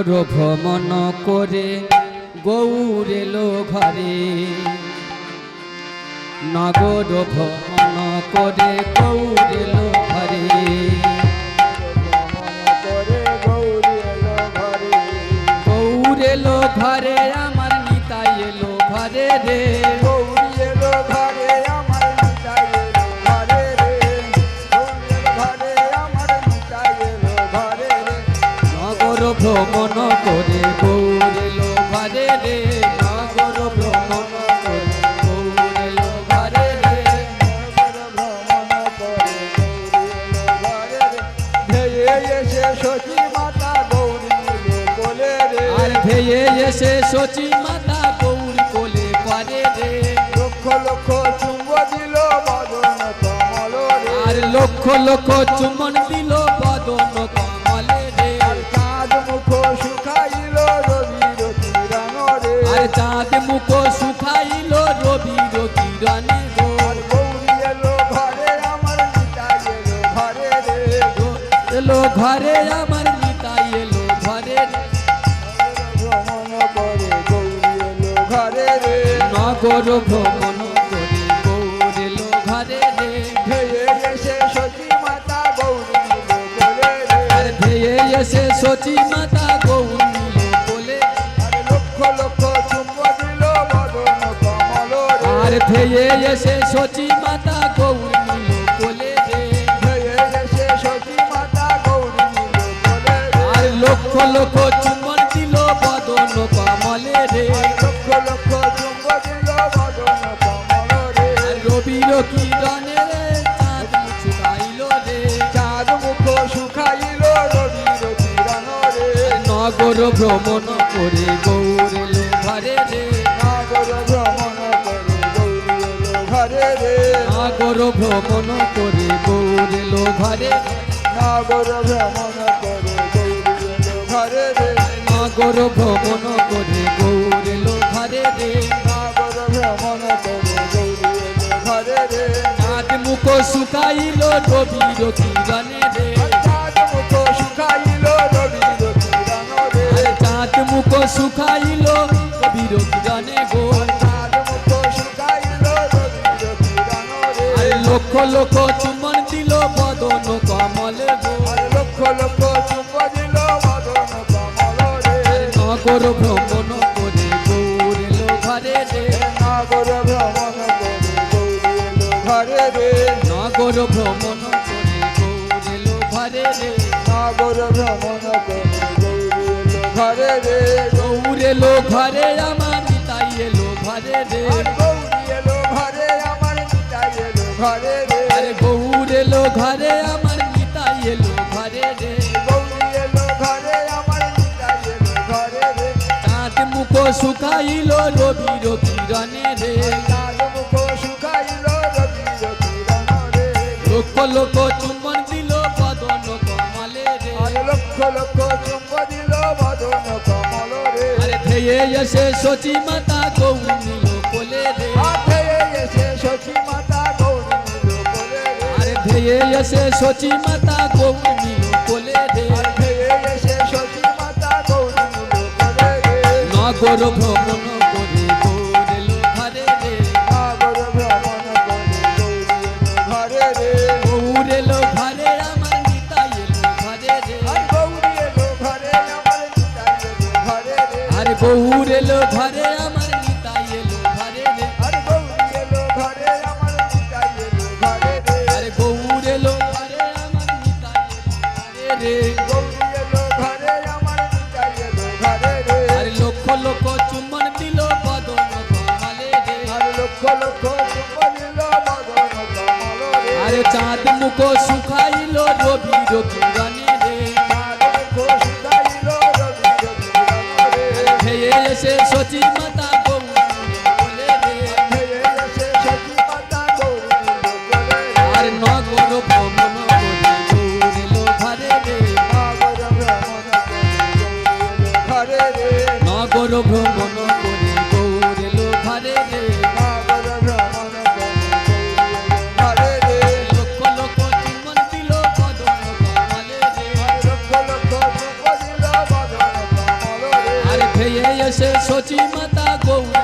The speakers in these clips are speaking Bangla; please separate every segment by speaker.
Speaker 1: নগর ভ্রমণ করে গৌর এলো ঘরে নগর ভ্রমণ করে গৌর এলো ঘরে গৌর এলো ঘরে আমার নিতাই এলো ঘরে রে।
Speaker 2: সচি মাতা গৌরী কোলে রে।
Speaker 1: আর ভেয়ে এসে সচি মাতা গৌরী কোলে করে রে।
Speaker 2: লক্ষ লক্ষ চুম্ব দিল মদন কমল রে।
Speaker 1: আর লক্ষ লক্ষ চুমন দিল
Speaker 2: ঘরে আমার নিতাই এলো ঘরে
Speaker 1: ঘরে রে। নগর ভ্রমণ করে গৌর ঘরে
Speaker 2: ধেয়ে এসে সচি মাতা গৌরী
Speaker 1: নিল
Speaker 2: আর লক্ষ লক্ষ চুম্ব দিল
Speaker 1: আর এসে সচি মাতা গৌর নিল লক্ষ লক্ষ চুম্বন দিল বদন কমলে রে।
Speaker 2: লক্ষ লক্ষ চুম্ব দিল বদন কমল রে।
Speaker 1: রবির কিরণে রে চাঁদ মুছুকাইল রে।
Speaker 2: চাঁদ মুখ শুকাইল রবির কিরণ রে।
Speaker 1: নগর ভ্রমণ করে গৌর এলো ঘরে রে।
Speaker 2: নাগর ভ্রমণ করে গৌরী ঘরে রে।
Speaker 1: নাগর ভ্রমণ করে গৌর এলো ঘরে
Speaker 2: নাগর ভ্রমণ ঘরে রে।
Speaker 1: নাগর ভ্রমণ করে গৌর এলো ঘরে রে।
Speaker 2: নাগর ভ্রমণ করে গৌরী এলো ঘরে রে।
Speaker 1: চাঁদ মুখ শুকাইল রবির কিরণে রে।
Speaker 2: মুখ শুকাইল রবির কিরণ রে।
Speaker 1: চাঁদ মুখ শুকাইল রবির কিরণে গো। লক্ষ লক্ষ চুম্বন দিল বদন কমলে গো।
Speaker 2: লক্ষ লক্ষ
Speaker 1: নগর ভ্রমণ করে ঘরে রে।
Speaker 2: নগর ভ্রমণ করে ঘরে রে।
Speaker 1: নগর ভ্রমণ করে ঘরে রে।
Speaker 2: নগর ভ্রমণ করে ঘরে রে।
Speaker 1: গৌরেল ঘরে আমার তাই এলো ঘরে রে।
Speaker 2: গৌরেল ঘরে আমার তাই এলো ঘরে রে।
Speaker 1: আরে ঘরে আমার মুখ শুকাইল রবির কিরণে রে। লোক লোক চুম্বন দিল বদন কমলে রে
Speaker 2: লক্ষ লক্ষ চুম্বন দিল বদন কমল রে।
Speaker 1: আরে ধেয়ে এসে সচি মাতা গৌরী নিল কোলে রে।
Speaker 2: ধেয়ে এসে সচি মাতা গৌরী নিল কোলে রে
Speaker 1: আরে ধেয়ে এসে সচি মাতা গৌরী নিল কোলে রে। বড় ভ্রমণ
Speaker 2: আরে
Speaker 1: চাঁদ মুখ শুকাইল
Speaker 2: রবি রবি রানী রে।
Speaker 1: খেয়ে এসে সচিন মাতা আর নগর ভ্রমণ নগর ভ্রমণ te matar gol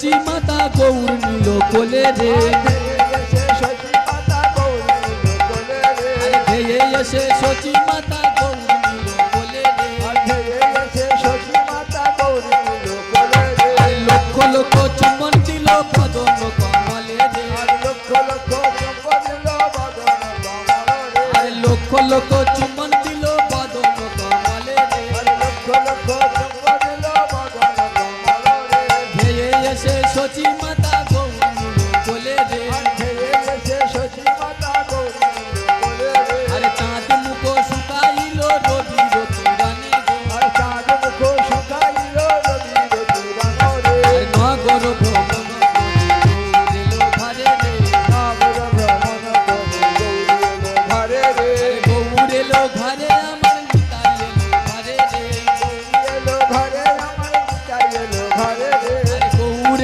Speaker 1: সচি মাতা গৌর নিল
Speaker 2: কোলে রে।
Speaker 1: ধেয়ে এসে সচি মাতা গৌর নিল কোলে রে। লক্ষ লক্ষ চুম্বন দিল বদন কমলে রে।
Speaker 2: লক্ষ লক্ষ
Speaker 1: চুম্বন দিল বদন কমলে রে।
Speaker 2: লক্ষ লক্ষ
Speaker 1: চুম্বন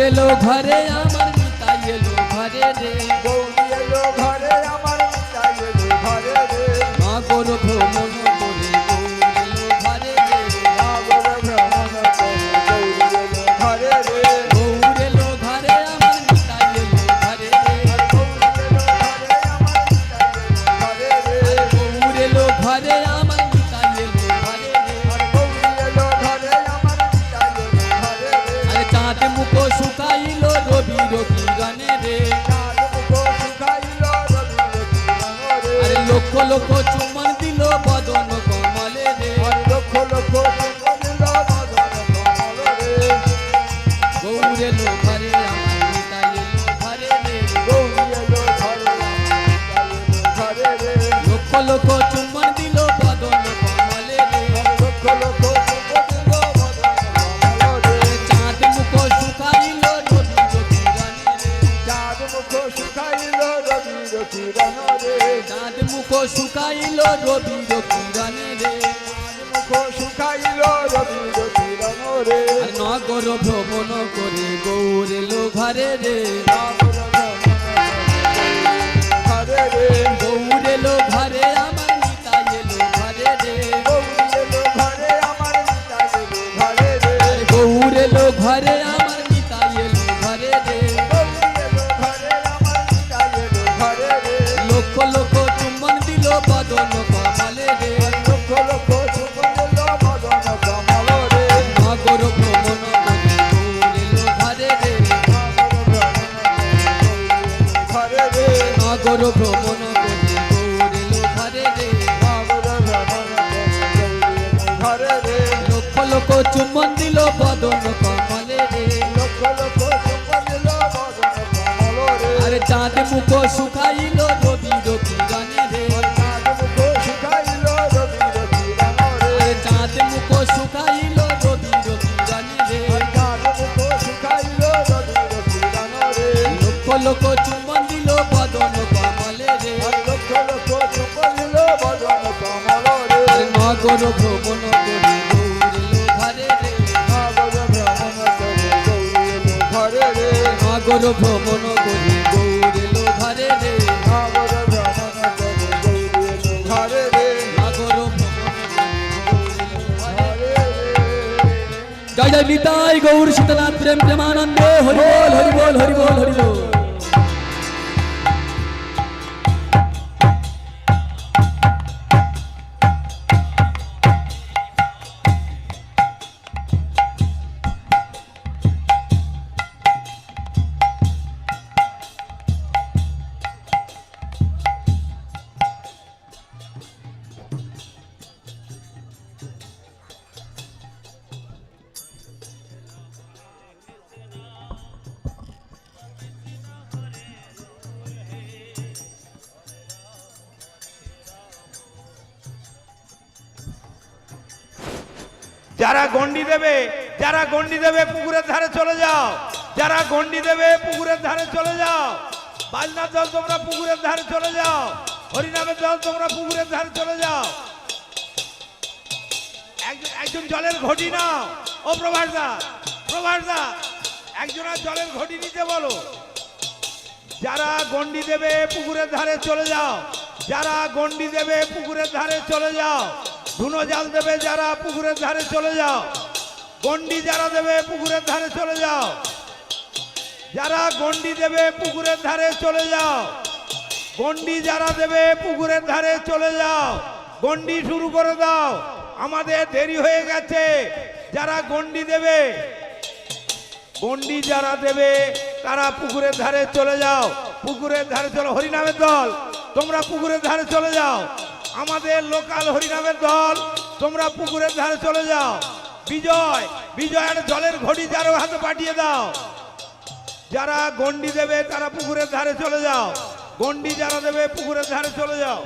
Speaker 1: এলো ঘরে আমার নিতাই এলো ঘরে রে।
Speaker 2: গগনে রে।
Speaker 1: আরে লক্ষ লক্ষ চুম্বন দিল বদন কমলে রে।
Speaker 2: লক্ষ লক্ষ রে
Speaker 1: নগর ভ্রমণ লক্ষ লক্ষ চুম্বন দিল বদন কমলে রে।
Speaker 2: লক্ষ লক্ষ চুম্বন দিল মদন কমল রে।
Speaker 1: আরে চাঁদ মুখ শুকাইল রবির কিরণে রে।
Speaker 2: চাঁদ মুখ শিখাইল রবির কিরণ রে।
Speaker 1: চাঁদ মুখ শুকাইল রবির কিরণে রে।
Speaker 2: চাঁদ মুখ শিখাইল রবির কিরণ রে।
Speaker 1: লক্ষ লক্ষ চুম্বন নগর ভ্রমণ করে গৌরিল ঘরে রে।
Speaker 2: নাগর ভ্রমণ করে
Speaker 1: গৌরিল ঘরে রে।
Speaker 2: নাগর ভ্রমণ করে
Speaker 1: জয় জয় নিতাই গৌর শীতনাথ প্রেম প্রেমানন্দে। হরি বল হরি বল।
Speaker 3: যারা গন্ডি দেবে, যারা গন্ডি দেবে পুকুরের ধারে চলে যাও। যারা গন্ডি দেবে পুকুরের ধারে চলে যাও। বাজনার দল তোমরা পুকুরের ধারে চলে যাও। হরিনামের দল তোমরা পুকুরের ধারে চলে যাও। একজন জলের ঘটি নাও। ও প্রভাস দা প্রভাস দা একজন আর জলের ঘটি নিতে বলো। যারা গন্ডি দেবে পুকুরের ধারে চলে যাও। যারা গন্ডি দেবে পুকুরের ধারে চলে যাও। ধুনো জাল দেবে যারা পুকুরের ধারে চলে যাও। গন্ডি যারা দেবে পুকুরের ধারে চলে যাও। যারা গন্ডি দেবে পুকুরের ধারে চলে যাও। গন্ডি যারা দেবে পুকুরের ধারে চলে যাও। গন্ডি শুরু করে দাও। আমাদের দেরি হয়ে গেছে। যারা গন্ডি দেবে, গন্ডি যারা দেবে, তারা পুকুরের ধারে চলে যাও। পুকুরের ধারে চলো। হরিনামের দল, তোমরা পুকুরের ধারে চলে যাও। আমাদের লোকাল হরিনামের দল, তোমরা পুকুরের ধারে চলে যাও। বিজয়, বিজয়ের জলের ঘড়ি যারো হাতে পাঠিয়ে দাও। যারা গন্ডি দেবে তারা পুকুরের ধারে চলে যাও। গন্ডি যারা দেবে পুকুরের ধারে চলে যাও।